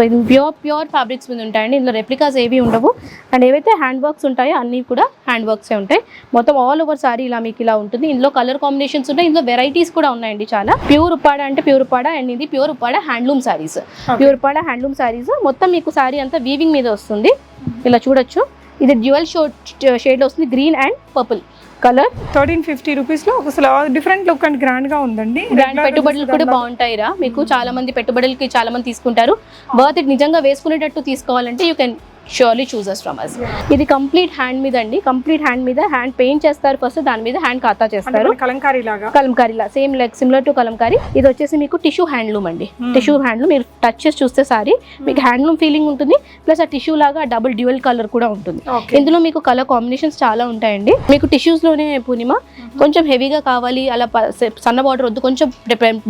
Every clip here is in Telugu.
ప్యూర్ ప్యూర్ ఫ్యాబ్రిక్స్ మీద ఉంటాయండి. ఇందులో రెప్లికాస్ ఏవి ఉండవు. అండ్ ఏవైతే హ్యాండ్ వర్క్స్ ఉంటాయో అన్నీ కూడా హ్యాండ్ వర్క్సే ఉంటాయి. మొత్తం ఆల్ ఓవర్ సారీ ఇలా మీకు ఇలా ఉంటుంది. ఇందులో కలర్ కాంబినేషన్స్ ఉన్నాయి. ఇందులో వెరైటీస్ కూడా ఉన్నాయండి చాలా. ప్యూర్ ఉప్పాడ అంటే ప్యూర్ ఉప్పాడ అండ్ ఇది pure Uppada handloom saris pure Uppada handloom saris మొత్తం మీకు సారీ అంతా వీవింగ్ మీద వస్తుంది. ఇలా చూడొచ్చు. ఇది డ్యూయల్ షోడ్ షేడ్ వస్తుంది. Green and purple colour? Thirteen fifty రూపీస్లో అసలు డిఫరెంట్ లుక్ అండ్ గ్రాండ్గా ఉందండి. బ్రాండ్ పెట్టుబడులు కూడా బాగుంటాయిరా? మీకు చాలా మంది పెట్టుబడులకి చాలా మంది తీసుకుంటారు. ఇట్ నిజంగా వేసుకునేటట్టు తీసుకోవాలంటే you can surely choose from us ఇది కంప్లీట్ హ్యాండ్ మీద అండి కంప్లీట్ హ్యాండ్ మీద హ్యాండ్ పెయింట్ చేస్తారు ఫస్ట్ దాని మీద హ్యాండ్ ఖాతా చేస్తారు. కలంకారీ లాగా కలంకారీలా same like similar to Kalamkari. ఇది వచ్చేసి మీకు టిష్యూ హ్యాండ్లూమ్ అండి. టిష్యూ హ్యాండ్లూమ్ మీరు టచ్ చేసి చూస్తే సారీ మీకు హ్యాండ్లూమ్ ఫీలింగ్ ఉంటుంది ప్లస్ ఆ టిష్యూ లాగా డబుల్ డ్యూయల్ కలర్ కూడా ఉంటుంది. ఇందులో మీకు కలర్ కాంబినేషన్స్ చాలా ఉంటాయండి. మీకు టిష్యూస్లోనే పూర్ణిమ కొంచెం హెవీగా కావాలి అలా సన్న బార్డర్ వద్దు కొంచెం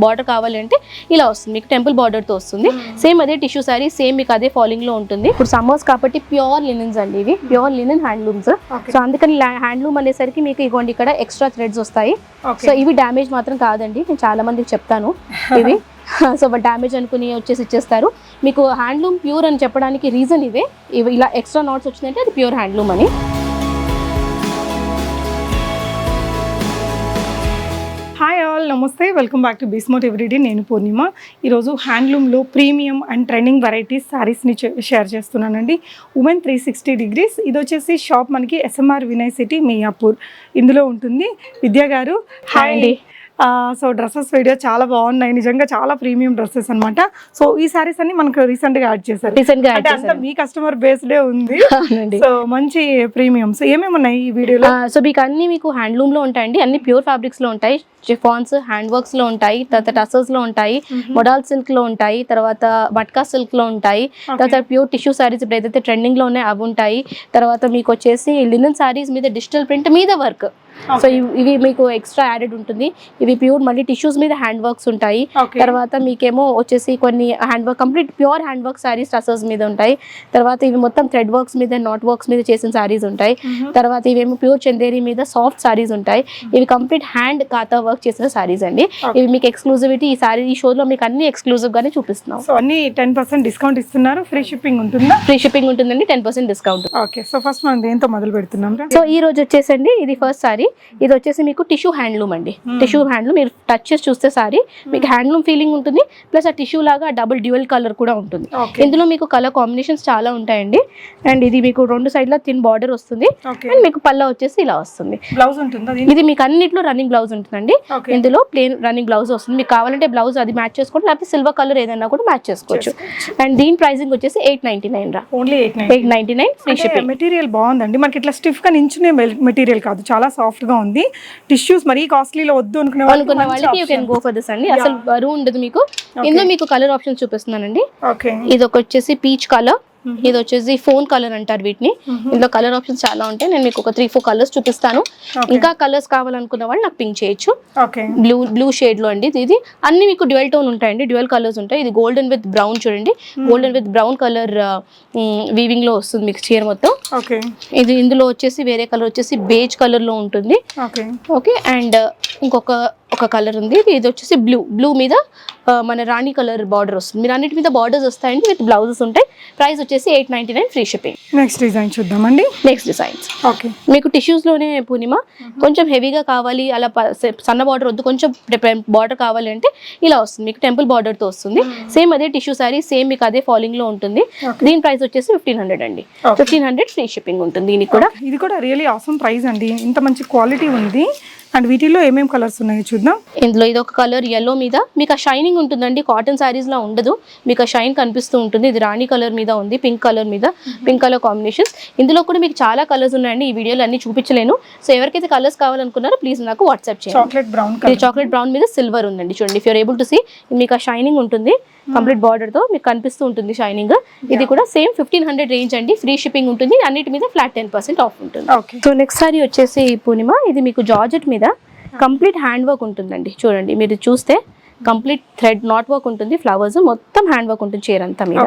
బార్డర్ కావాలి అంటే ఇలా వస్తుంది. మీకు టెంపుల్ బార్డర్తో వస్తుంది. సేమ్ అదే టిష్యూ సారీ సేమ్ మీకు అదే ఫాలింగ్లో ఉంటుంది. ఇప్పుడు సమ్మర్స్ కాబట్టి ప్యూర్ లినన్స్ అండి ఇవి. Pure linen handlooms. సో అందుకని హ్యాండ్లూమ్ అనేసరికి మీకు ఇగోండి ఇక్కడ ఎక్స్ట్రా థ్రెడ్స్ వస్తాయి. సో ఇవి డ్యామేజ్ మాత్రం కాదండి నేను చాలా మందికి చెప్తాను ఇవి. సో డ్యామేజ్ అనుకుని వచ్చేసి ఇచ్చేస్తారు. మీకు హ్యాండ్లూమ్ ప్యూర్ అని చెప్పడానికి రీజన్ ఇవే. ఇవి ఇలా ఎక్స్ట్రా నాట్స్ వచ్చినాయంటే అది ప్యూర్ హ్యాండ్లూమ్ అని. నమస్తే వెల్కమ్ బ్యాక్ టు బీస్మోట్ ఎవ్రీడే. నేను పూర్ణిమ. ఈరోజు హ్యాండ్లూమ్లో ప్రీమియం అండ్ ట్రెండింగ్ వెరైటీస్ శారీస్ని షేర్ చేస్తున్నానండి. Women three sixty degrees. ఇది వచ్చేసి షాప్ మనకి ఎస్ఎంఆర్ వినయ్ సిటీ మియాపూర్. ఇందులో ఉంటుంది. విద్యా గారు హాయ్ అండి. సో డ్రెస్సెస్ వీడియో చాలా బాగున్నాయి. నిజంగా చాలా ప్రీమియం డ్రెస్సెస్ అన్నమాట. సో ఈ శారీస్ అన్ని మనకు రీసెంట్గా యాడ్ చేశారు. రీసెంట్గా అంటే మీ కస్టమర్ బేస్డే ఉంది. సో మంచి ప్రీమియమ్స్ ఏమేమి ఉన్నాయి ఈ వీడియోలో? సో మీకు అన్ని మీకు హ్యాండ్లూమ్లో ఉంటాయండి. అన్ని ప్యూర్ ఫ్యాబ్రిక్స్లో ఉంటాయి. చిఫాన్స్ హ్యాండ్ వర్క్స్లో ఉంటాయి. తర్వాత టసర్స్లో ఉంటాయి. మొడాల్ సిల్క్లో ఉంటాయి. తర్వాత మట్కా సిల్క్లో ఉంటాయి. తర్వాత ప్యూర్ టిష్యూ సారీస్ ఇప్పుడు ఏదైతే ట్రెండింగ్లో ఉన్నాయో అవి ఉంటాయి. తర్వాత మీకు వచ్చేసి లినన్ సారీస్ మీద డిజిటల్ ప్రింట్ మీద వర్క్ సో ఇవి మీకు ఎక్స్ట్రా యాడెడ్ ఉంటుంది. ఇవి ప్యూర్ మళ్ళీ టిష్యూస్ మీద హ్యాండ్ వర్క్స్ ఉంటాయి తర్వాత మీకేమో వచ్చేసి కొన్ని hand work complete pure hand work saris tussars మీద ఉంటాయి. తర్వాత ఇవి మొత్తం థ్రెడ్ వర్క్స్ మీద నాట్ వర్క్స్ మీద చేసిన సారీస్ ఉంటాయి. తర్వాత ఇవేమో ప్యూర్ చందేరి మీద సాఫ్ట్ సారీస్ ఉంటాయి. ఇవి కంప్లీట్ హ్యాండ్ ఖాతా వర్క్ చేసిన సారీస్ అండి. ఇవి మీకు ఎక్స్క్లూజివిటీ ఈ సారీ ఈ షోలో మీకు అన్ని ఎక్స్క్లూజివ్ గానే చూపిస్తున్నాం. సో అన్ని టెన్ పర్సెంట్ డిస్కౌంట్ ఇస్తున్నారు. ఫ్రీ షిప్పింగ్ ఉంటుందా? ఫ్రీ షిప్పింగ్ ఉంటుందండి ten percent discount okay so first మనం దేంతో మొదలు పెడుతున్నాం? సో ఈ రోజు వచ్చేసండి ఇది ఫస్ట్ సారీ ఇది వచ్చేసి మీకు టిష్యూ హ్యాండ్లూమ్ అండి. టిష్యూ హ్యాండ్లూమ్ మీరు టచ్ చేసి చూస్తే సారీ మీకు హ్యాండ్లూమ్ ఫీలింగ్ ఉంటుంది ప్లస్ ఆ టిష్యూ లాగా డబుల్ డ్యూయల్ కలర్ కూడా ఉంటుంది. ఇందులో మీకు కలర్ కాంబినేషన్స్ చాలా ఉంటాయండి. అండ్ ఇది మీకు రెండు సైడ్ల థిన్ బార్డర్ వస్తుంది. అండ్ మీకు పళ్ళ వచ్చేసి ఇలా వస్తుంది. బ్లౌజ్ ఉంటుందా ఇది మీకు అన్నిట్లో రన్నింగ్ బ్లౌజ్ ఉంటుందండి. ఇందులో ప్లేన్ రన్నింగ్ బ్లౌజ్ వస్తుంది. మీకు కావాలంటే బ్లౌజ్ అది మ్యాచ్ చేసుకోండి లేకపోతే సిల్వర్ కలర్ ఏదైనా కూడా మ్యాచ్ చేసుకోవచ్చు. అండ్ దీని ప్రైసింగ్ వచ్చేసి ఎయిట్ నైన్టీ నైన్ రా only eight nine eight ninety nine free material బాగుందండి. మనకి ఇట్లా స్టిఫ్గా నించునే మెటీరియల్ కాదు. చాలా సాఫ్ట్ గా ఉంది. టిష్యూస్ మరీ కాస్ట్లీలో వద్దు అనుకునే వాళ్ళకి అనుకున్న వాళ్ళకి you can. Go for this అండి. అసలు బరువు ఉండదు మీకు. ఇందులో మీకు కలర్ ఆప్షన్స్ చూపిస్తున్నానండి. ఓకే ఇది ఒక వచ్చేసి పీచ్ కలర్ ఇది వచ్చేసి ఫోన్ కలర్ అంటారు వీటిని. ఇందులో కలర్ ఆప్షన్స్ చాలా ఉంటాయి. నేను మీకు ఒక త్రీ ఫోర్ కలర్స్ చూపిస్తాను. ఇంకా కలర్స్ కావాలనుకున్న వాళ్ళు నాకు పింక్ చేయొచ్చు. బ్లూ బ్లూ షేడ్లో అండి ఇది- అన్ని మీకు డ్యువల్ టోన్ ఉంటాయండి. డ్యువల్ కలర్స్ ఉంటాయి. ఇది గోల్డెన్ విత్ బ్రౌన్ చూడండి. గోల్డెన్ విత్ బ్రౌన్ కలర్ వీవింగ్లో వస్తుంది మీకు చీర మొత్తం. ఇది ఇందులో వచ్చేసి వేరే కలర్ వచ్చేసి బేజ్ కలర్లో ఉంటుంది. ఓకే. అండ్ ఇంకొక ఒక కలర్ ఉంది. ఇది వచ్చేసి బ్లూ బ్లూ మీద మన రాణి కలర్ బార్డర్ వస్తుంది. మీరు అన్నిటి మీద బార్డర్స్ వస్తాయండి విత్ బ్లౌజెస్ ఉంటాయి. ప్రైస్ వచ్చేసి eight ninety nine free shipping next design చూద్దామండి. నెక్స్ట్ డిజైన్స్ ఓకే మీకు టిష్యూస్లోనే పూర్ణిమ. కొంచెం హెవీగా కావాలి అలా సన్న బార్డర్ వద్దు కొంచెం బార్డర్ కావాలి అంటే ఇలా వస్తుంది. మీకు టెంపుల్ బార్డర్తో వస్తుంది. సేమ్ అదే టిష్యూ సారీ సేమ్ మీకు అదే ఫాలింగ్లో ఉంటుంది. దీని ప్రైస్ వచ్చేసి ఫిఫ్టీన్ హండ్రెడ్ అండి. ఫిఫ్టీన్ హండ్రెడ్ ఫ్రీ షిప్పింగ్ ఉంటుంది దీనికి కూడా. ఇది కూడా రియలీ ఆసమ్ ప్రైస్ అండి. ఇంత మంచి క్వాలిటీ ఉంది. అండ్ వీటిలో ఏమేమి కలర్స్ ఉన్నాయో చూద్దాం. ఇందులో ఇది ఒక కలర్ ఎల్లో మీద. మీకు ఆ షైనింగ్ ఉంటుందండి. కాటన్ సారీస్లో ఉండదు. మీకు ఆ షైన్ కనిపిస్తూ ఉంటుంది. ఇది రాణి కలర్ మీద ఉంది పింక్ కలర్ మీద పింక్ కలర్ కాంబినేషన్స్ ఇందులో కూడా మీకు చాలా కలర్స్ ఉన్నాయండి. ఈ వీడియోలో అన్ని చూపించలేను. సో ఎవరికైతే కలర్స్ కావాలనుకున్నారో ప్లీజ్ నాకు వాట్సాప్ చేయండి. చాక్లెట్ బ్రౌన్ చాక్లెట్ బ్రౌన్ మీద సిల్వర్ ఉందండి. చూడండి if your able to see మీకు ఆ షైనింగ్ ఉంటుంది. కంప్లీట్ బార్డర్తో మీకు కనిపిస్తూ ఉంటుంది షైనింగ్ ఇది కూడా సేమ్ ఫిఫ్టీన్ హండ్రెడ్ రేంజ్ అండి. ఫ్రీ షిప్పింగ్ ఉంటుంది. అన్నిటి మీద ఫ్లాట్ టెన్ పర్సెంట్ ఆఫ్ ఉంటుంది. సో నెక్స్ట్ సారీ వచ్చేసి పూర్ణిమ. ఇది మీకు జార్జెట్ మీద కంప్లీట్ హ్యాండ్ వర్క్ ఉంటుందండి. చూడండి మీరు చూస్తే కంప్లీట్ థ్రెడ్ నాట్ వర్క్ ఉంటుంది. ఫ్లవర్స్ మొత్తం హ్యాండ్ వర్క్ ఉంటుంది చీర అంతా మీద.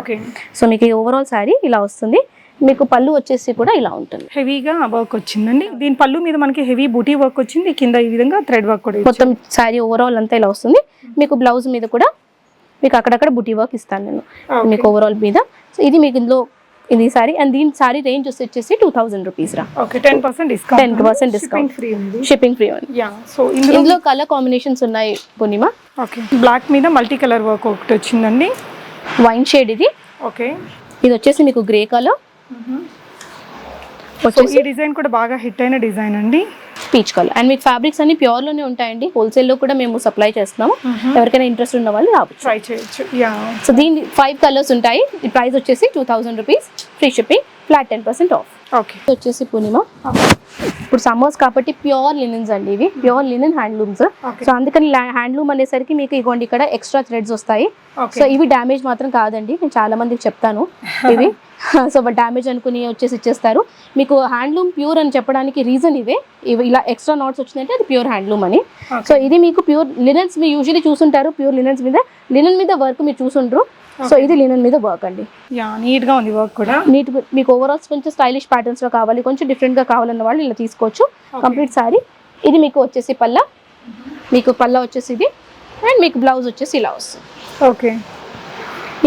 సో మీకు ఓవరాల్ సారీ ఇలా వస్తుంది. మీకు పళ్ళు వచ్చేసి కూడా ఇలా ఉంటుంది. హెవీగా వర్క్ వచ్చిందండి. దీని పళ్ళు మీద మనకి హెవీ బూటీ వర్క్ వచ్చింది. కింద ఈ విధంగా థ్రెడ్ వర్క్ కూడా. మొత్తం సారీ ఓవరాల్ అంతా ఇలా వస్తుంది. మీకు బ్లౌజ్ మీద కూడా మీకు అక్కడక్కడ బుటీ వర్క్ ఇస్తాను నేను. మీకు ఓవరాల్ మీద. సో ఇది మీకు ఇందులో ఇది సారీ. అండ్ దీని సారీ రేంజ్ వచ్చేసి టూ థౌసండ్ రూపీస్ రా. Ten percent discount 10% discount. Free ఉంది. షిప్పింగ్ ఫ్రీ ఉంది. సో ఇందులో కలర్ కాంబినేషన్స్ ఉన్నాయి పూర్ణిమ ఓకే బ్లాక్ మీద మల్టీ కలర్ వర్క్ ఒకటి వచ్చిందండి. వైన్ షేడ్ ఇది. ఓకే. ఇది వచ్చేసి మీకు గ్రే కలర్ సో ఈ డిజైన్ కూడా బాగా హిట్ అయిన డిజైన్ అండి. Peach colour. అండ్ మీకు ఫ్యాబ్రిక్స్ అన్ని ప్యూర్లోనే ఉంటాయండి. హోల్సేల్లో కూడా మేము సప్లై చేస్తున్నాము ఎవరికైనా ఇంట్రెస్ట్ ఉన్న వాళ్ళు రావచ్చు. ట్రై చేయొచ్చు. యా సో దీని ఫైవ్ కలర్స్ ఉంటాయి. ప్రైస్ వచ్చేసి two thousand rupees free shipping flat ten percent off okay. వచ్చేసి పూర్ణిమ ఇప్పుడు సమ్మర్స్ కాబట్టి ప్యూర్ లినన్స్ అండి ఇవి. Pure linen handlooms. సో అందుకని హ్యాండ్లూమ్ అనేసరికి మీకు ఇగోండి ఇక్కడ ఎక్స్ట్రా థ్రెడ్స్ వస్తాయి. సో ఇవి డ్యామేజ్ మాత్రం కాదండి నేను చాలా మందికి చెప్తాను ఇవి. సో డ్యామేజ్ అనుకుని వచ్చేసి ఇచ్చేస్తారు. మీకు హ్యాండ్లూమ్ ప్యూర్ అని చెప్పడానికి రీజన్ ఇవే. ఇవి ఇలా ఎక్స్ట్రా నాట్స్ వచ్చిందంటే అది ప్యూర్ హ్యాండ్లూమ్ అని. సో ఇది మీకు ప్యూర్ లినన్స్ మీరు యూజువలీ చూసుంటారు ప్యూర్ లినన్స్ మీద. లినన్ మీద వర్క్ మీరు చూసుండ్రు. సో ఇది లినన్ మీద వర్క్ అండి. యా నీట్గా ఉంది వర్క్ కూడా. నీట్ మీకు ఓవరాల్స్ కొంచెం స్టైలిష్ ప్యాటర్న్స్లో కావాలి కొంచెం డిఫరెంట్గా కావాలన్న వాళ్ళు ఇలా తీసుకోవచ్చు. కంప్లీట్ సారీ ఇది మీకు వచ్చేసి పల్లా మీకు పల్లా వచ్చేసి ఇది. అండ్ మీకు బ్లౌజ్ వచ్చేసి ఇలా వస్తుంది. ఓకే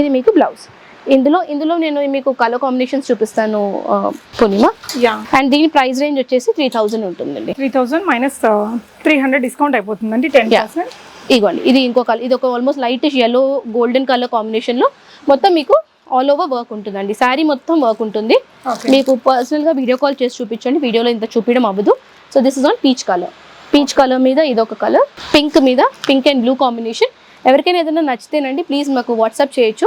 ఇది మీకు బ్లౌజ్ ఇందులో ఇందులో నేను మీకు కలర్ కాంబినేషన్స్ చూపిస్తాను పూర్ణిమ యా. అండ్ దీని ప్రైస్ రేంజ్ వచ్చేసి త్రీ థౌజండ్ ఉంటుందండి. Three thousand minus three hundred discount అయిపోతుందండి టెన్. పర్సెంట్ ఇదిగోండి ఇది ఇంకో కలర్ ఇది ఒక almost lightish yellow golden colour కాంబినేషన్లో మొత్తం మీకు ఆల్ ఓవర్ వర్క్ ఉంటుందండి. శారీ మొత్తం వర్క్ ఉంటుంది. మీకు పర్సనల్గా వీడియో కాల్ చేసి చూపించండి. వీడియోలో ఇంత చూపించడం అవ్వదు. So this is on peach colour peach colour మీద ఇదొక కలర్ పింక్ మీద పింక్ అండ్ బ్లూ కాంబినేషన్ ఎవరికైనా ఏదైనా నచ్చితేనండి ప్లీజ్ మాకు వాట్సాప్ చేయొచ్చు.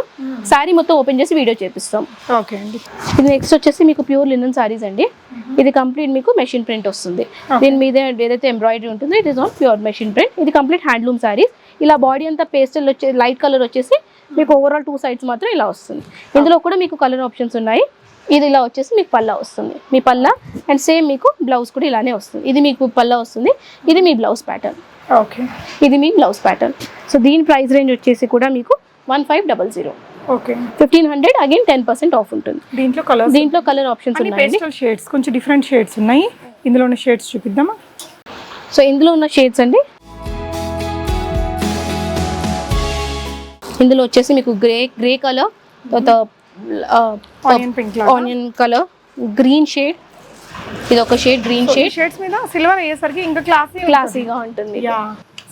శారీ మొత్తం ఓపెన్ చేసి వీడియో చేపిస్తాం. ఓకే అండి. ఇది నెక్స్ట్ వచ్చేసి మీకు ప్యూర్ లినన్ సారీస్ అండి. ఇది కంప్లీట్ మీకు మెషిన్ ప్రింట్ వస్తుంది. దీని మీద ఏదైతే ఎంబ్రాయిడరీ ఉంటుందో it is on pure machine print ఇది కంప్లీట్ హ్యాండ్లూమ్ సారీస్ ఇలా బాడీ అంతా పేస్టల్ వచ్చే లైట్ కలర్ వచ్చేసి మీకు ఓవరాల్ టూ సైడ్స్ మాత్రం ఇలా వస్తుంది. ఇందులో కూడా మీకు కలర్ ఆప్షన్స్ ఉన్నాయి. ఇది ఇలా వచ్చేసి మీకు పల్లా వస్తుంది. మీ పల్లా అండ్ సేమ్ మీకు బ్లౌజ్ కూడా ఇలానే వస్తుంది. ఇది మీకు పల్లా వస్తుంది. ఇది మీ బ్లౌజ్ ప్యాటర్న్ ఓకే. ఇది మీ బ్లౌజ్ ప్యాటర్న్. సో దీని ప్రైస్ రేంజ్ వచ్చేసి కూడా మీకు one five double zero. Okay. Fifteen hundred again ten percent off ఉంటుంది. దీంట్లో కలర్స్ దీంట్లో కలర్ ఆప్షన్స్ పేస్టల్ షేడ్స్ కొంచెం డిఫరెంట్ షేడ్స్ ఉన్నాయి. ఇందులో ఉన్న షేడ్స్ చూపిద్దామా? సో ఇందులో ఉన్న షేడ్స్ అండి. ఇందులో వచ్చేసి మీకు గ్రే గ్రే కలర్ తర్వాత ఆనియన్ కలర్ గ్రీన్ షేడ్ ఇది ఒక షేడ్ గ్రీన్ షేడ్ షేడ్స్ మీద సిల్వర్ అయ్యేసరికి ఇంకా క్లాసీ క్లాసీగా ఉంటుంది.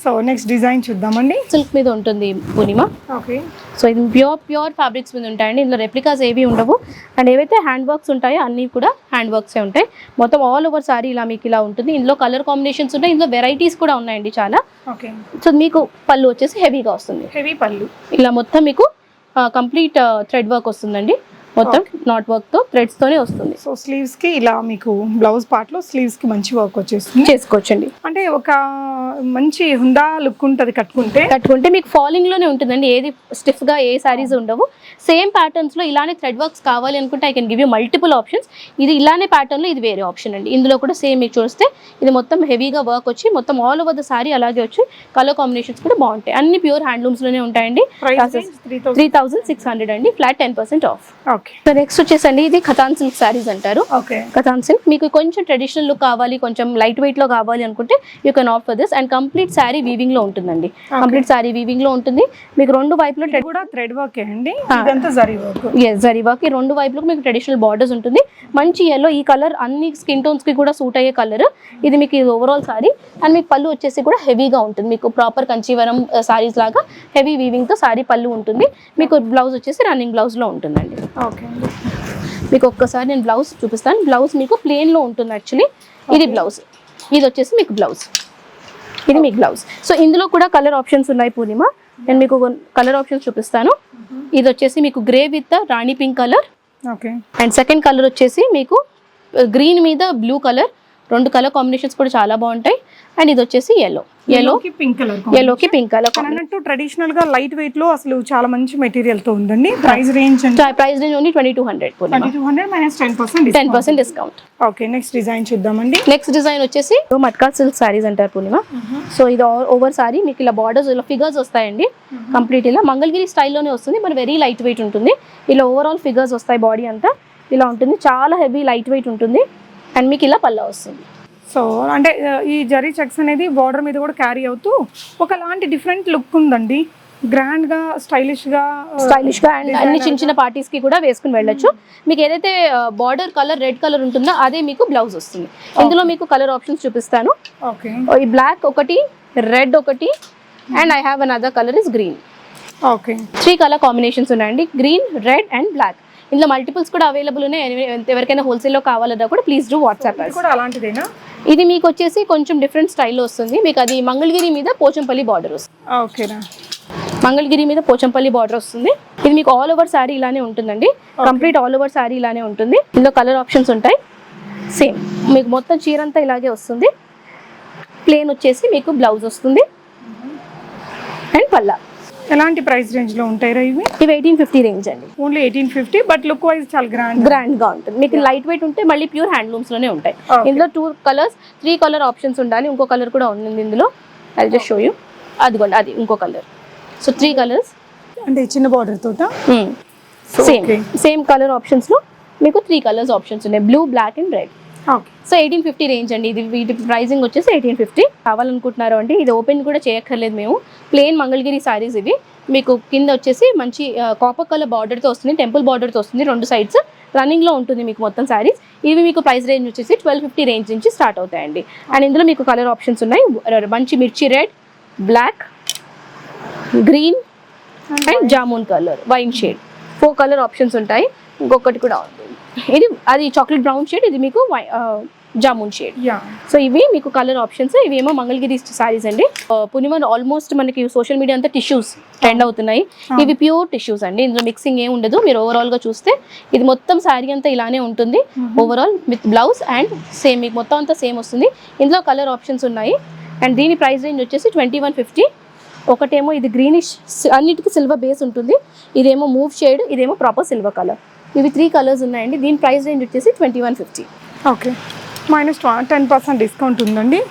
సో నెక్స్ట్ డిజైన్ చూద్దామండి. సిల్క్ మీద ఉంటుంది పూర్ణిమ. ఓకే సో ఇది ప్యూర్ ప్యూర్ ఫ్యాబ్రిక్స్ మీద ఉంటాయండి. ఇందులో రెప్లికాస్ ఏవి ఉండవు. అండ్ ఏవైతే హ్యాండ్ వర్క్స్ ఉంటాయో అన్నీ కూడా హ్యాండ్ వర్క్సే ఉంటాయి. మొత్తం ఆల్ ఓవర్ సారీ ఇలా మీకు ఇలా ఉంటుంది. ఇందులో కలర్ కాంబినేషన్స్ ఉంటాయి ఇందులో వెరైటీస్ కూడా ఉన్నాయండి చాలా. ఓకే సో మీకు పళ్ళు వచ్చేసి హెవీగా వస్తుంది. హెవీ పళ్ళు. ఇలా మొత్తం మీకు కంప్లీట్ థ్రెడ్ వర్క్ వస్తుందండి. మొత్తం నాట్ వర్క్తో థ్రెడ్స్ తోనే వస్తుంది. సో స్లీవ్స్కి ఇలా మీకు బ్లౌజ్ పార్ట్లో స్లీవ్స్కి మంచి వర్క్ వచ్చేస్తుంది. చేసుకోవచ్చండి. అంటే ఒక మంచి హుందా లుక్ ఉంటది కట్టుకుంటే. కట్టుకుంటే మీకు ఫాలింగ్లోనే ఉంటుందండి. ఏది స్టిఫ్గా ఏ సారీస్ ఉండవు. సేమ్ ప్యాటర్న్స్లో ఇలానే థ్రెడ్ వర్క్స్ కావాలి అనుకుంటే I can give you multiple options ఇది ఇలానే ప్యాటర్న్లో ఇది వేరే ఆప్షన్ అండి. ఇందులో కూడా సేమ్ మీకు చూస్తే ఇది మొత్తం హెవీగా వర్క్ వచ్చి మొత్తం ఆల్ ఓవర్ ద సారీ అలాగే వచ్చి కలర్ కాంబినేషన్స్ కూడా బాగుంటాయి. అన్ని ప్యూర్ హ్యాండ్లూమ్స్లోనే ఉంటాయండి. త్రీ థౌసండ్ సిక్స్ హండ్రెడ్ అండి. Flat ten percent off next వచ్చేసండి. ఇది ఖతాన్ సిల్క్ సారీస్ అంటారు. కథాన్ సిల్క్. మీకు కొంచెం ట్రెడిషనల్ లుక్ కావాలి కొంచెం లైట్ వెయిట్లో కావాలి అనుకుంటే you can off for this and complete sari వీవింగ్లో ఉంటుందండి. కంప్లీట్ శారీ వీవింగ్లో ఉంటుంది. మీకు రెండు వైపులో ఇది కూడా థ్రెడ్ వర్క్ అండి? జరీ వర్క్ ఈ రెండు వైపులకు మీకు ట్రెడిషనల్ బార్డర్స్ ఉంటుంది. మంచి ఎల్లో ఈ కలర్ అన్ని స్కిన్ టోన్స్కి కూడా సూట్ అయ్యే కలర్ ఇది మీకు ఓవరాల్ సారీ అండ్ మీకు పళ్ళు వచ్చేసి కూడా హెవీగా ఉంటుంది. మీకు ప్రాపర్ కంచీవరం సారీస్ లాగా హెవీ వీవింగ్తో సారీ పళ్ళు ఉంటుంది. మీకు బ్లౌజ్ వచ్చేసి రన్నింగ్ బ్లౌజ్లో ఉంటుందండి. ఓకే అండి మీకు ఒక్కసారి నేను బ్లౌజ్ చూపిస్తాను. బ్లౌజ్ మీకు ప్లేన్లో ఉంటుంది యాక్చువల్లీ ఇది బ్లౌజ్ ఇది వచ్చేసి మీకు బ్లౌజ్ ఇది మీకు బ్లౌజ్ సో ఇందులో కూడా కలర్ ఆప్షన్స్ ఉన్నాయి పూర్ణిమ. నేను మీకు కలర్ ఆప్షన్స్ చూపిస్తాను. ఇది వచ్చేసి మీకు grey with rani pink colour okay and second colour వచ్చేసి మీకు గ్రీన్ మీద బ్లూ కలర్ రెండు కలర్ కాంబినేషన్స్ కూడా చాలా బాగుంటాయి. అండ్ ఇది వచ్చేసి ఎల్లో ఎల్లో పింక్ కలర్ ఎల్లోకి పింక్ కలర్ అన్నట్టు ట్రెడిషనల్గా లైట్ వెయిట్లో అసలు చాలా మంచి మెటీరియల్తో ఉందండి. ప్రైస్ రేంజ్ అంటే price range only twenty two hundred ten percent ten percent discount okay next design చూద్దామండి. నెక్స్ట్ డిజైన్ వచ్చేసి మట్కా సిల్క్ సారీస్ అంటారు పూర్ణిమ. సో ఇది ఓవర్ సారీ మీకు ఇలా బార్డర్స్ ఇలా ఫిగర్స్ వస్తాయండి. కంప్లీట్ ఇలా. మంగళగిరి స్టైల్లోనే వస్తుంది మరి వెరీ లైట్ వెయిట్ ఉంటుంది. ఇలా ఓవరాల్ ఫిగర్స్ వస్తాయి బాడీ అంతా. ఇలా ఉంటుంది. చాలా హెవీ లైట్ వెయిట్ ఉంటుంది. అండ్ మీకు ఇలా పల్లా వస్తుంది. సో అంటే ఈ జరీ చెక్స్ అనేది బార్డర్ మీద కూడా క్యారీ అవుతూ ఒకలాంటి డిఫరెంట్ లుక్ ఉందండి. గ్రాండ్గా స్టైలిష్గా స్టైలిష్గా అండ్ అన్ని చిన్న చిన్న పార్టీస్కి కూడా వేసుకుని వెళ్ళొచ్చు. మీకు ఏదైతే బార్డర్ కలర్ రెడ్ కలర్ ఉంటుందో అదే మీకు బ్లౌజ్ వస్తుంది. ఇందులో మీకు కలర్ ఆప్షన్స్ చూపిస్తాను. ఓకే ఈ బ్లాక్ ఒకటి రెడ్ ఒకటి and I have an other colour is green okay three colour combinations ఉన్నాయండి. గ్రీన్ రెడ్ అండ్ బ్లాక్ ఇందులో మల్టిపుల్స్ కూడా అవైలబుల్ ఉన్నాయి. ఎవరికైనా హోల్సేల్లో కావాలన్నా కూడా ప్లీజ్ డూ వాట్సాప్ ఇది కూడా అలాంటిదేనా? ఇది మీకు వచ్చేసి కొంచెం డిఫరెంట్ స్టైల్లో వస్తుంది. మీకు అది మంగళగిరి మీద పోచంపల్లి బార్డర్ వస్తుంది. ఓకేనా? మంగళగిరి మీద పోచంపల్లి బార్డర్ వస్తుంది. ఇది మీకు ఆల్ ఓవర్ శారీ ఇలానే ఉంటుందండి. కంప్లీట్ ఆల్ ఓవర్ శారీ ఇలానే ఉంటుంది. ఇందులో కలర్ ఆప్షన్స్ ఉంటాయి. సేమ్ మీకు మొత్తం చీర అంతా ఇలాగే వస్తుంది. ప్లేన్ వచ్చేసి మీకు బ్లౌజ్ వస్తుంది. అండ్ పల్లా ఎలాంటి ప్రైస్ రేంజ్లో ఉంటాయి రా ఇవి? ఇవి ఎయిటీన్ ఫిఫ్టీ రేంజ్ అండి. Only eighteen fifty but look wise చాలా గ్రాండ్ గ్రాండ్గా ఉంటుంది. మీకు లైట్ వెయిట్ ఉంటే మళ్ళీ ప్యూర్ హ్యాండ్లూమ్స్లోనే ఉంటాయి. ఇందులో two colours three colour options ఉండాలి. ఇంకో కలర్ కూడా ఉంది ఇందులో. ఐ జస్ట్ షో యూ అదిగోండి అది ఇంకో కలర్ సో త్రీ కలర్స్ అంటే చిన్న బార్డర్ తోట? సేమ్. సేమ్ కలర్ ఆప్షన్స్లో మీకు త్రీ కలర్స్ ఆప్షన్స్ ఉన్నాయి. Blue black and red so eighteen fifty range అండి. ఇది వీటి ప్రైసింగ్ వచ్చేసి ఎయిటీన్ ఫిఫ్టీ కావాలనుకుంటున్నారు అంటే ఇది ఓపెన్ కూడా చేయక్కర్లేదు మేము. ప్లేన్ మంగళగిరి సారీస్ ఇవి. మీకు కింద వచ్చేసి మంచి కాపర్ కలర్ బార్డర్తో వస్తుంది టెంపుల్ బార్డర్తో వస్తుంది రెండు సైడ్స్ రన్నింగ్లో ఉంటుంది మీకు మొత్తం సారీస్ ఇవి మీకు ప్రైస్ రేంజ్ వచ్చేసి ట్వెల్వ్ ఫిఫ్టీ రేంజ్ నుంచి స్టార్ట్ అవుతాయండి. అండ్ ఇందులో మీకు కలర్ ఆప్షన్స్ ఉన్నాయి. మంచి మిర్చి red black green and jamun colour wine shade colour options ఉంటాయి. ఇంకొకటి కూడా ఉంది. ఇది అది చాక్లెట్ బ్రౌన్ షేడ్ ఇది మీకు జామున్ షేడ్ యా సో ఇవి మీకు కలర్ ఆప్షన్స్ ఇవి ఏమో మంగళగిరి సారీస్ అండి. పునిమ ఆల్మోస్ట్ మనకి సోషల్ మీడియా అంతా టిష్యూస్ ట్రెండ్ అవుతున్నాయి. ఇవి ప్యూర్ టిష్యూస్ అండి. ఇందులో మిక్సింగ్ ఏం ఉండదు. మీరు ఓవరాల్గా చూస్తే ఇది మొత్తం శారీ అంతా ఇలానే ఉంటుంది. Overall with blouse and same మీకు మొత్తం అంతా సేమ్ వస్తుంది. ఇందులో కలర్ ఆప్షన్స్ ఉన్నాయి. అండ్ దీని ప్రైస్ రేంజ్ వచ్చేసి ట్వంటీ వన్ ఫిఫ్టీ ఒకటేమో ఇది గ్రీనిష్ అన్నిటికీ సిల్వర్ బేస్ ఉంటుంది. ఇదేమో మూవ్ షేడ్ ఇదేమో ప్రాపర్ సిల్వర్ కలర్ ఇవి త్రీ కలర్స్ ఉన్నాయండి. దీని ప్రైస్ రేంజ్ వచ్చేసి twenty one fifty okay minus ten percent discount ఉందండి.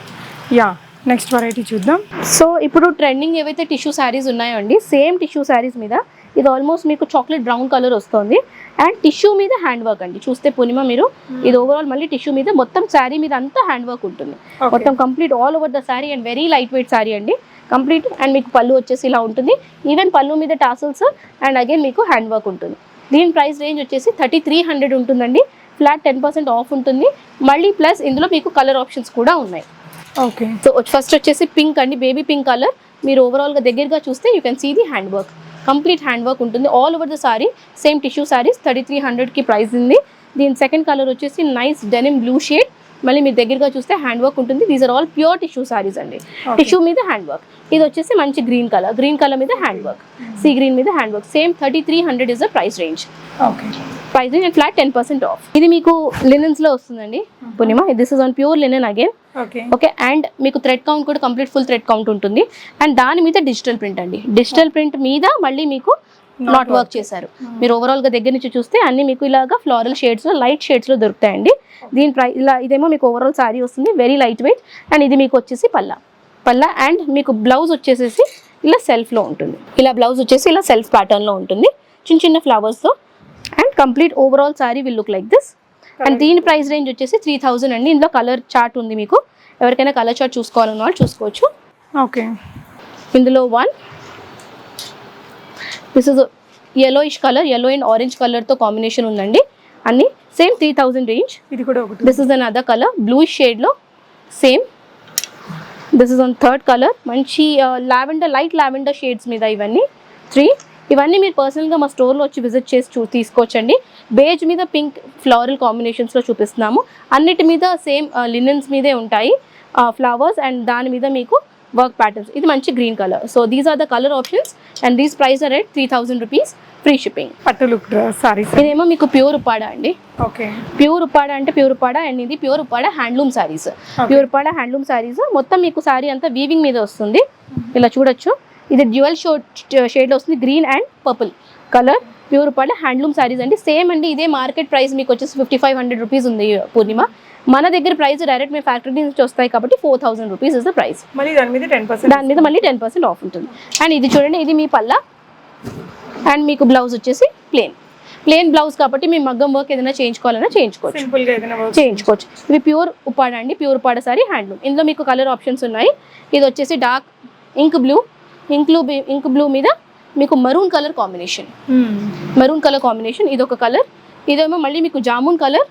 యా నెక్స్ట్ వెరైటీ చూద్దాం. సో ఇప్పుడు ట్రెండింగ్ ఏవైతే టిష్యూ శారీస్ ఉన్నాయో అండి సేమ్ టిష్యూ శారీస్ మీద ఇది ఆల్మోస్ట్ మీకు చాక్లెట్ బ్రౌన్ కలర్ వస్తుంది. అండ్ టిష్యూ మీద హ్యాండ్ వర్క్ అండి. చూస్తే పూర్ణిమ మీరు ఇది ఓవరాల్ మళ్ళీ టిష్యూ మీద మొత్తం శారీ మీద అంతా హ్యాండ్ వర్క్ ఉంటుంది. మొత్తం complete all over the sari and very light weight sari అండి. కంప్లీట్ అండ్ మీకు పళ్ళు వచ్చేసి ఇలా ఉంటుంది. ఈవెన్ పళ్ళు మీద టాసల్స్ అండ్ అగైన్ మీకు హ్యాండ్ వర్క్ ఉంటుంది. దీని ప్రైస్ రేంజ్ వచ్చేసి థర్టీ త్రీ హండ్రెడ్ ఉంటుందండి. ఫ్లాట్ టెన్ పర్సెంట్ ఆఫ్ ఉంటుంది. మళ్ళీ ప్లస్ ఇందులో మీకు కలర్ ఆప్షన్స్ కూడా ఉన్నాయి. ఓకే సో ఫస్ట్ వచ్చేసి పింక్ అండి. బేబీ పింక్ కలర్ మీరు ఓవరాల్గా దగ్గరగా చూస్తే you can see the hand work complete hand work ఉంటుంది. All over the sari same tissue saris thirty three హండ్రెడ్కి ప్రైస్ ఉంది. దీని సెకండ్ కలర్ వచ్చేసి నైస్ డెనిమ్ బ్లూ షేడ్ మళ్ళీ మీరు దగ్గరగా చూస్తే హ్యాండ్ వర్క్ ఉంటుంది. These are all pure tissue saris అండి. టిష్యూ మీద హ్యాండ్ వర్క్ ఇది వచ్చేసి మంచి గ్రీన్ కలర్ గ్రీన్ కలర్ మీద హ్యాండ్ వర్క్ సీ గ్రీన్ మీద hand work same thirty three hundred is the price range okay price range flat ten percent off ఇది మీకు లినెన్స్లో వస్తుందండి. Purnima this is on pure linen again okay okay and మీకు థ్రెడ్ కౌంట్ కూడా కంప్లీట్ ఫుల్ థ్రెడ్ కౌంట్ ఉంటుంది. అండ్ దాని మీద డిజిటల్ ప్రింట్ అండి. డిజిటల్ ప్రింట్ మీద మళ్ళీ మీకు నాట్ వర్క్ చేశారు. మీరు ఓవరాల్గా దగ్గర నుంచి చూస్తే అన్ని మీకు ఇలాగా ఫ్లోరల్ షేడ్స్లో లైట్ షేడ్స్లో దొరుకుతాయండి. దీని ప్రైస్ ఇలా ఇదేమో మీకు ఓవరాల్ సారీ వస్తుంది వెరీ లైట్ వెయిట్ అండ్ ఇది మీకు వచ్చేసి పల్లా పల్లా అండ్ మీకు బ్లౌజ్ వచ్చేసేసి ఇలా సెల్ఫ్లో ఉంటుంది. ఇలా బ్లౌజ్ వచ్చేసి ఇలా సెల్ఫ్ ప్యాటర్న్లో ఉంటుంది. చిన్న చిన్న ఫ్లవర్స్తో. And complete overall sari will look like this and దీని ప్రైస్ రేంజ్ వచ్చేసి త్రీ థౌజండ్ అండి. ఇందులో కలర్ చార్ట్ ఉంది మీకు. ఎవరికైనా కలర్ చార్ట్ చూసుకోవాలన్న వాళ్ళు చూసుకోవచ్చు. ఓకే ఇందులో one this is yellowish colour yellow and orange కలర్తో కాంబినేషన్ ఉందండి. అన్ని సేమ్ త్రీ థౌజండ్ రేంజ్ ఇది కూడా ఒకటి. This is an other colour blue షేడ్లో same this is an third colour మంచి లావెండర్ లైట్ లావెండర్ షేడ్స్ మీద ఇవన్నీ. త్రీ ఇవన్నీ మీరు పర్సనల్గా మా స్టోర్లో వచ్చి విజిట్ చేసి చూ తీసుకోవచ్చండి. బేజ్ మీద పింక్ ఫ్లవరల్ కాంబినేషన్స్లో చూపిస్తున్నాము. అన్నిటి మీద సేమ్ లినెన్స్ మీదే ఉంటాయి. ఫ్లవర్స్ అండ్ దాని మీద మీకు వర్క్ ప్యాటర్న్స్ ఇది మంచి green colour so these are the colour options and these price are at three thousand rupees free shipping పట్టు లుక్ సారీస్ ఇదేమో మీకు ప్యూర్ ఉప్పాడ అండి. ఓకే ప్యూర్ ఉప్పాడ అంటే ప్యూర్ ఉప్పాడ అండ్ ఇది pure Uppada handloom saris pure Uppada handloom saris మొత్తం మీకు సారీ అంతా వీవింగ్ మీద వస్తుంది. ఇలా చూడొచ్చు. ఇది డ్యువల్ షోడ్ షేడ్లో వస్తుంది green and purple colour pure Uppada handloom saris అండి. సేమ్ అండి ఇదే మార్కెట్ ప్రైస్ మీకు వచ్చేసి ఫిఫ్టీ ఫైవ్ హండ్రెడ్ రూపీస్ ఉంది పూర్ణిమ. మన దగ్గర ప్రైస్ డైరెక్ట్ మీ ఫ్యాక్టరీ నుంచి వస్తాయి కాబట్టి four thousand rupees is the price మళ్ళీ దాని మీద టెన్ పర్సెంట్ దాని మీద మళ్ళీ టెన్ పర్సెంట్ ఆఫ్ ఉంటుంది. అండ్ ఇది చూడండి ఇది మీ పల్లా అండ్ మీకు బ్లౌజ్ వచ్చేసి ప్లేన్ ప్లేన్ బ్లౌజ్ కాబట్టి మీ మగ్గం వర్క్ ఏదైనా చేయించుకోవాలన్నా చేయించుకోవచ్చు. చేయించుకోవచ్చు. ఇవి ప్యూర్ ఉప్పాడ అండి ప్యూర్ ఉప్పాడ సారీ హ్యాండ్లూమ్. ఇందులో మీకు కలర్ ఆప్షన్స్ ఉన్నాయి. ఇది వచ్చేసి dark ink blue ink blue ink blue మీద మీకు maroon colour combination. Maroon colour combination ఇది ఒక కలర్ ఇదేమో మళ్ళీ మీకు జామున్ కలర్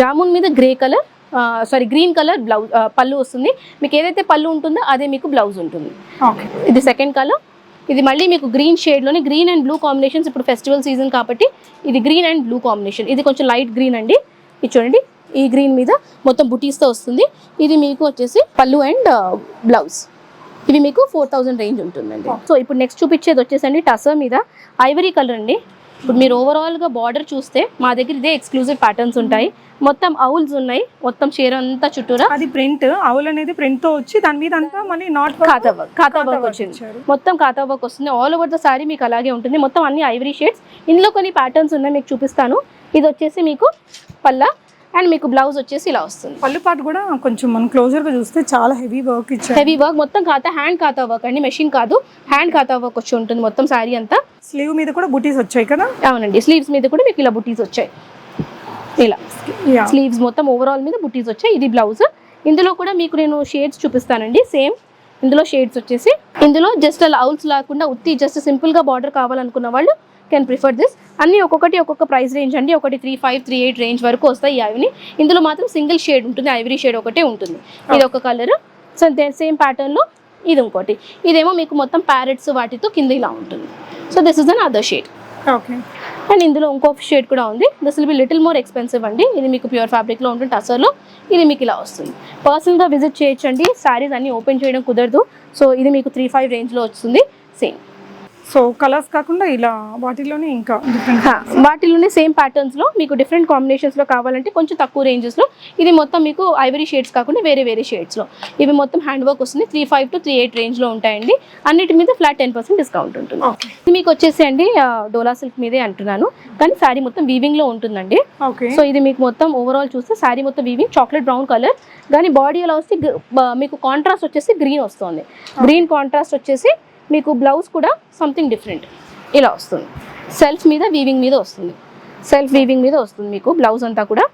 జామున్ మీద grey colour sari green colour blouse పళ్ళు వస్తుంది. మీకు ఏదైతే పళ్ళు ఉంటుందో అదే మీకు బ్లౌజ్ ఉంటుంది. ఇది సెకండ్ కలర్ ఇది మళ్ళీ మీకు గ్రీన్ షేడ్లోనే గ్రీన్ అండ్ బ్లూ కాంబినేషన్స్ ఇప్పుడు ఫెస్టివల్ సీజన్ కాబట్టి ఇది గ్రీన్ అండ్ బ్లూ కాంబినేషన్ ఇది కొంచెం లైట్ గ్రీన్ అండి. ఇది చూడండి ఈ గ్రీన్ మీద మొత్తం బుటీస్తో వస్తుంది. ఇది మీకు వచ్చేసి పళ్ళు అండ్ బ్లౌజ్ ఇవి మీకు ఫోర్ థౌజండ్ రేంజ్ ఉంటుందండి. సో ఇప్పుడు నెక్స్ట్ చూపించేది వచ్చేసండి టసర్ మీద. ఐవరీ కలర్ అండి. ఇప్పుడు మీరు ఓవరాల్గా బార్డర్ చూస్తే మా దగ్గర ఇదే ఎక్స్క్లూజివ్ ప్యాటర్న్స్ ఉంటాయి. మొత్తం అవుల్స్ ఉన్నాయి. మొత్తం చీర అంతా చుట్టూరా. అది ప్రింట్ అవుల్ అనేది ప్రింట్తో వచ్చి దాని మీద అంతా మళ్ళీ నాట్ వర్క్ వర్క్ వచ్చింది. మొత్తం ఖాతా వర్క్ వస్తుంది. ఆల్ ఓవర్ ద సారీ మీకు అలాగే ఉంటుంది. మొత్తం అన్ని ఐవరీ షేడ్స్ ఇందులో కొన్ని ప్యాటర్న్స్ ఉన్నాయి మీకు చూపిస్తాను. ఇది వచ్చేసి మీకు పల్లా అండ్ మీకు బ్లౌజ్ వచ్చేసి ఇలా వస్తుంది. పళ్ళు పాటు కూడా కొంచెం మనం క్లోజర్గా చూస్తే చాలా హెవీ వర్క్ ఇచ్చారు. హెవీ వర్క్ మొత్తం ఖాతా హ్యాండ్ ఖాతా వర్క్ అండి. మెషిన్ కాదు. హ్యాండ్ ఖాతా వర్క్ వచ్చి ఉంటుంది మొత్తం శారీ అంతా. స్లీవ్ మీద కూడా బుటీస్ వచ్చాయి కదా? అవునండి. స్లీవ్స్ మీద కూడా మీకు ఇలా బుటీస్ వచ్చాయి. ఇలా. స్లీవ్స్ మొత్తం ఓవరాల్ మీద బుటీస్ వచ్చాయి. ఇది బ్లౌజ్ ఇందులో కూడా మీకు నేను షేడ్స్ చూపిస్తానండి. సేమ్ ఇందులో షేడ్స్ వచ్చేసి. ఇందులో జస్ట్ అలా అవుల్స్ లేకుండా ఉత్తి జస్ట్ సింపుల్గా బార్డర్ కావాలనుకున్న వాళ్ళు కెన్ ప్రిఫర్ దిస్ అన్ని ఒక్కొక్కటి ఒక్కొక్క ప్రైస్ రేంజ్ అండి. ఒకటి three five three eight range వరకు వస్తాయి ఐవిని ఇందులో మాత్రం సింగిల్ షేడ్ ఉంటుంది. ఐవరీ షేడ్ ఒకటే ఉంటుంది. ఇది ఒక కలర్ సో సేమ్ ప్యాటర్న్లో ఇది ఇంకోటి. ఇదేమో మీకు మొత్తం ప్యారెట్స్ వాటితో కింద ఇలా ఉంటుంది. So this is an other shade okay and ఇందులో ఇంకో షేడ్ కూడా ఉంది. This will be little more expensive అండి. ఇది మీకు ప్యూర్ ఫ్యాబ్రిక్లో ఉంటుంది. టసర్లో ఇది మీకు ఇలా వస్తుంది. పర్సనల్గా విజిట్ చేయొచ్చండి. శారీస్ అన్ని ఓపెన్ చేయడం కుదరదు. సో ఇది మీకు త్రీ ఫైవ్ రేంజ్లో వస్తుంది. సేమ్ సో కలర్స్ కాకుండా ఇలా వాటిలోనే ఇంకా డిఫరెంట్ వాటిలోనే సేమ్ ప్యాటర్న్స్లో మీకు డిఫరెంట్ కాంబినేషన్స్లో కావాలంటే కొంచెం తక్కువ రేంజెస్లో ఇది మొత్తం మీకు ఐవరీ షేడ్స్ కాకుండా వేరే వేరే షేడ్స్లో ఇవి మొత్తం హ్యాండ్ వర్క్ వస్తుంది three five to three eight రేంజ్లో ఉంటాయండి. అన్నిటి మీద ఫ్లాట్ టెన్ పర్సెంట్ డిస్కౌంట్ ఉంటుంది. ఇది మీకు వచ్చేసి అండి డోలా సిల్క్ మీదే అంటున్నాను. కానీ శారీ మొత్తం వీవింగ్లో ఉంటుందండి. ఓకే సో ఇది మీకు మొత్తం ఓవరాల్ చూస్తే శారీ మొత్తం వీవింగ్ చాక్లెట్ బ్రౌన్ కలర్ కానీ బాడీ ఎలా వస్తే మీకు కాంట్రాస్ట్ వచ్చేసి గ్రీన్ వస్తుంది. గ్రీన్ కాంట్రాస్ట్ వచ్చేసి మీకు బ్లౌజ్ కూడా సంథింగ్ డిఫరెంట్. ఇలా వస్తుంది. సెల్ఫ్ మీద వీవింగ్ మీద వస్తుంది. సెల్ఫ్ వీవింగ్ మీద వస్తుంది మీకు బ్లౌజ్ అంతా కూడా.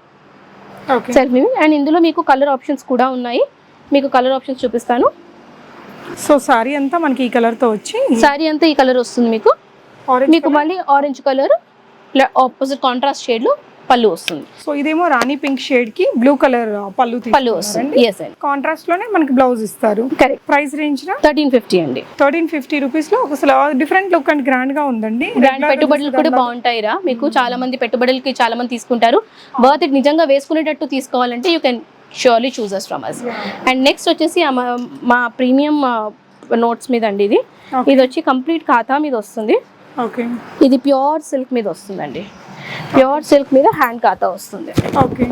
ఓకే సెల్ఫ్ వీవింగ్ అండ్ ఇందులో మీకు కలర్ ఆప్షన్స్ కూడా ఉన్నాయి. మీకు కలర్ ఆప్షన్స్ చూపిస్తాను. సో సారీ అంతా మనకి ఈ కలర్తో వచ్చి శారీ అంతా ఈ కలర్ వస్తుంది మీకు. మీకు మళ్ళీ ఆరెంజ్ కలర్ ఆపోజిట్ కాంట్రాస్ట్ షేడ్లో పళ్ళు వస్తుంది. సో ఇదేమో రాణి పింక్ షేడ్కి బ్లూ కలర్ పళ్ళు పళ్ళు వస్తుంది. కాంట్రాస్ట్లోనే మనకి బ్లౌజ్ ఇస్తారు. Correct price range thirteen fifty అండి. థర్టీన్ ఫిఫ్టీ రూపీస్లో అసలు డిఫరెంట్ లుక్ అండ్ గ్రాండ్గా ఉందండి. బ్రాండ్ పెట్టుబడులు కూడా బాగుంటాయిరా మీకు చాలా మంది పెట్టుబడులకి చాలా మంది తీసుకుంటారు. వర్త్ ఇట్ నిజంగా వేసుకునేటట్టు తీసుకోవాలంటే you can surely chooses from us and next వచ్చేసి మా- ప్రీమియం నోట్స్ మీద అండి ఇది. ఇది వచ్చి కంప్లీట్ ఖాతా మీద వస్తుంది. ఓకే ఇది ప్యూర్ సిల్క్ మీద వస్తుందండి. ప్యూర్ సిల్క్ మీద హ్యాండ్ ఖాతా వస్తుంది. Okay.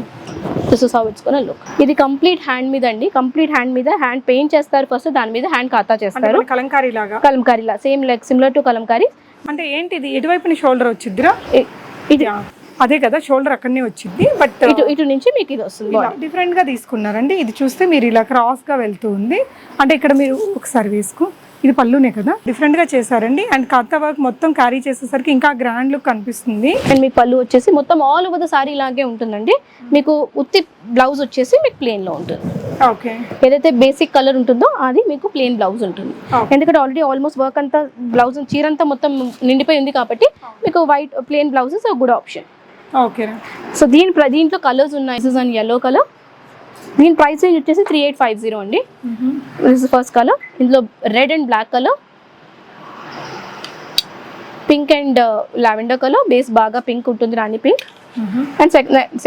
This is how it's look ఇది కంప్లీట్ హ్యాండ్ మీద అండి కంప్లీట్ హ్యాండ్ మీద హ్యాండ్ పెయింట్ చేస్తారు ఫస్ట్ దాని మీద హ్యాండ్ ఖాతా చేస్తారు. కలంకారీ లాగా కలంకారీలా same like similar to Kalamkari. అంటే ఏంటి ఇది ఎటువైపున షోల్డర్ వచ్చిద్దిరా? ఇది అదే కదా షోల్డర్ అక్కడనే వచ్చింది బట్ ఇటు ఇటు నుంచి మీకు ఇది వస్తుంది ఇలా డిఫరెంట్గా తీసుకున్నారండి. ఇది చూస్తే మీరు ఇలా క్రాస్గా వెళ్తూ ఉంది. అంటే ఇక్కడ మీరు ఒకసారి వేసుకో. ఇది పళ్ళునే కదా? డిఫరెంట్గా చేశారండి. అండ్ కత్త వర్క్ మొత్తం క్యారీ చేసేసరికి ఇంకా గ్రాండ్ లుక్ కనిపిస్తుంది. అండ్ మీ పళ్ళు వచ్చేసి మొత్తం ఆల్ ఓవర్ ద సారీ ఇలాగే ఉంటుందండి. మీకు ఉత్తి బ్లౌజ్ వచ్చేసి మీకు ప్లేన్లో ఉంటుంది. ఓకే ఏదైతే బేసిక్ కలర్ ఉంటుందో అది మీకు ప్లేన్ బ్లౌజ్ ఉంటుంది. ఎందుకంటే ఆల్రెడీ ఆల్మోస్ట్ వర్క్ అంతా బ్లౌజ్ చీర అంతా మొత్తం నిండిపోయి ఉంది కాబట్టి మీకు white plain blouses good option okay so దీని దీంట్లో కలర్స్ ఉన్నాయి. అండ్ ఎల్లో కలర్ దీని ప్రైస్ రేంజ్ వచ్చేసి త్రీ ఎయిట్ ఫైవ్ జీరో అండి. దిస్ ఫస్ట్ కలర్ ఇందులో red and black colour pink and lavender colour base బాగా పింక్ ఉంటుంది rani pink and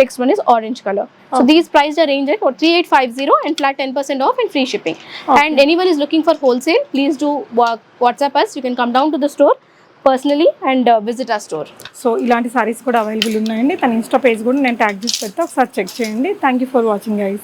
next one is orange colour so these price range at three eight five zero and flat ten percent off and free shipping and any one is looking for wholesale please do WhatsApp us you can come down to the store personally and visit a store so ఇలాంటి సారీస్ కూడా అవైలబుల్ ఉన్నాయండి. తన ఇన్స్టా పేజ్ కూడా నేను ట్యాగ్ చేసి పెడతా. ఒకసారి చెక్ చేయండి. Thank you for watching guys